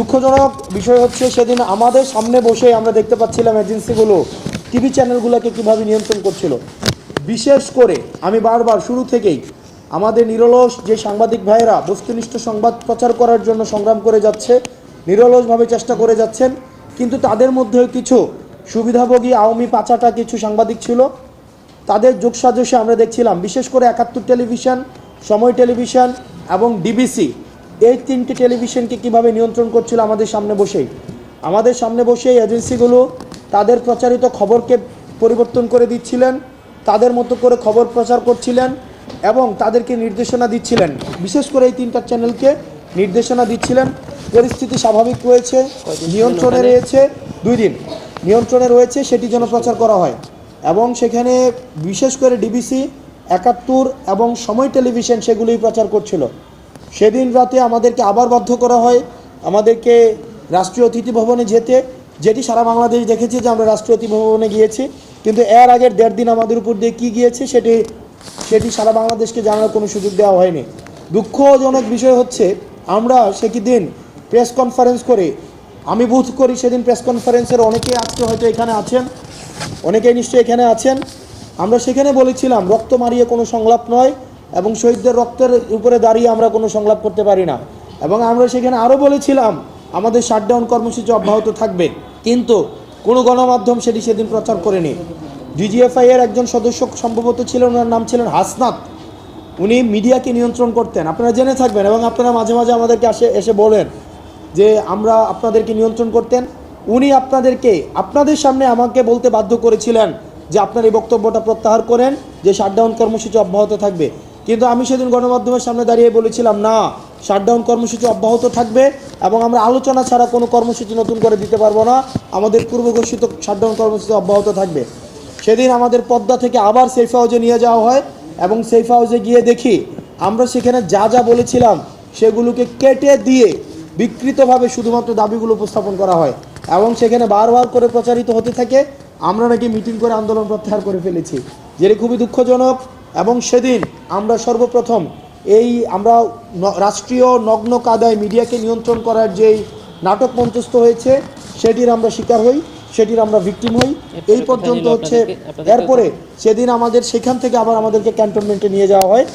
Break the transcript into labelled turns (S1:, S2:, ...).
S1: দুঃখজনক বিষয় হচ্ছে সেদিন আমাদের সামনে বসে আমরা দেখতে পাচ্ছিলাম এজেন্সিগুলো, টিভি চ্যানেলগুলোকে কীভাবে নিয়ন্ত্রণ করছিল। বিশেষ করে আমি বারবার শুরু থেকেই আমাদের নিরলস যে সাংবাদিক ভাইয়েরা বস্তুনিষ্ঠ সংবাদ প্রচার করার জন্য সংগ্রাম করে যাচ্ছে, নিরলসভাবে চেষ্টা করে যাচ্ছেন, কিন্তু তাদের মধ্যেও কিছু সুবিধাভোগী আওয়ামী পাচাটা কিছু সাংবাদিক ছিল। তাদের যোগসাজশে আমরা দেখছিলাম, বিশেষ করে একাত্তর টেলিভিশন, সময় টেলিভিশন এবং ডিবিসি এই তিনটি টেলিভিশনকে কীভাবে নিয়ন্ত্রণ করছিল আমাদের সামনে বসেই? আমাদের সামনে বসেই এজেন্সিগুলো তাদের প্রচারিত খবরকে পরিবর্তন করে দিচ্ছিলেন তাদের মতো করে খবর প্রচার করছিলেন এবং তাদেরকে নির্দেশনা দিচ্ছিলেন। বিশেষ করে এই তিনটা চ্যানেলকে নির্দেশনা দিচ্ছিলেন। পরিস্থিতি স্বাভাবিক রয়েছে নিয়ন্ত্রণে রয়েছে দুই দিন। নিয়ন্ত্রণে রয়েছে সেটি যেন প্রচার করা হয়। এবং সেখানে বিশেষ করে ডিবিসি একাত্তর এবং সময় টেলিভিশন সেগুলোই প্রচার করছিল। সেদিন রাতে আমাদেরকে আবার বাধ্য করা হয় আমাদেরকে রাষ্ট্রীয় অতিথি ভবনে যেতে, যেটি সারা বাংলাদেশ দেখেছে যে আমরা রাষ্ট্রীয় অতিথি ভবনে গিয়েছি। কিন্তু এর আগের দেড় দিন আমাদের উপর দিয়ে কী গিয়েছে সেটি সেটি সারা বাংলাদেশকে জানার কোনো সুযোগ দেওয়া হয়নি। দুঃখজনক বিষয় হচ্ছে, আমরা সেকি দিন প্রেস কনফারেন্স করে, আমি বুথ করি সেদিন প্রেস কনফারেন্সের অনেকেই আজকে হয়তো এখানে আছেন, অনেকেই নিশ্চয়ই এখানে আছেন। আমরা সেখানে বলেছিলাম, রক্ত মারিয়ে কোনো সংলাপ নয়। এবং শহীদদের রক্তের উপরে দাঁড়িয়ে আমরা কোনো সংলাপ করতে পারি না। এবং আমরা সেখানে আরও বলেছিলাম, আমাদের শাটডাউন কর্মসূচি অব্যাহত থাকবে। কিন্তু কোনো গণমাধ্যম সেটি সেদিন প্রচার করেনি। ডিজিএফআই এর একজন সদস্য সম্ভবত ছিলেন ওনার নাম ছিলেন হাসনাত। উনি মিডিয়াকে নিয়ন্ত্রণ করতেন। আপনারা জেনে থাকবেন এবং আপনারা মাঝে মাঝে আমাদেরকে আসে, এসে বলেন যে আমরা আপনাদেরকে নিয়ন্ত্রণ করতেন। উনি আপনাদেরকে, আপনাদের সামনে আমাকে বলতে বাধ্য করেছিলেন যে আপনার এই বক্তব্যটা প্রত্যাহার করেন, যে শাটডাউন কর্মসূচি অব্যাহত থাকবে। কিন্তু আমি সেদিন গণমাধ্যমের সামনে দাঁড়িয়ে বলেছিলাম, না শাটডাউন কর্মসূচি অব্যাহত থাকবে এবং আমরা আলোচনা ছাড়া কোনো কর্মসূচি নতুন করে দিতে পারব না। আমাদের পূর্ব ঘোষিত শাটডাউন কর্মসূচি অব্যাহত থাকবে। সেদিন আমাদের পদ্মা থেকে আবার সেফ হাউজে নিয়ে যাওয়া হয় এবং সেফ হাউজে গিয়ে দেখি, আমরা সেখানে যা যা বলেছিলাম সেগুলোকে কেটে দিয়ে বিকৃতভাবে শুধুমাত্র দাবিগুলো উপস্থাপন করা হয় এবং সেখানে বারবার করে প্রচারিত হতে থাকে। আমরা নাকি মিটিং করে আন্দোলন প্রত্যাহার করে ফেলেছি। যেটি খুবই দুঃখজনক। এবং সেদিন আমরা সর্বপ্রথম এই আমরা রাষ্ট্রীয় নগ্ন কাদায় মিডিয়াকে নিয়ন্ত্রণ করার যেই নাটক মঞ্চস্থ হয়েছে সেটির আমরা শিকার হই সেটির আমরা ভিকটিম হই। এই পর্যন্ত হচ্ছে এরপরে সেদিন আমাদের সেখান থেকে আবার আমাদেরকে ক্যান্টনমেন্টে নিয়ে যাওয়া হয়।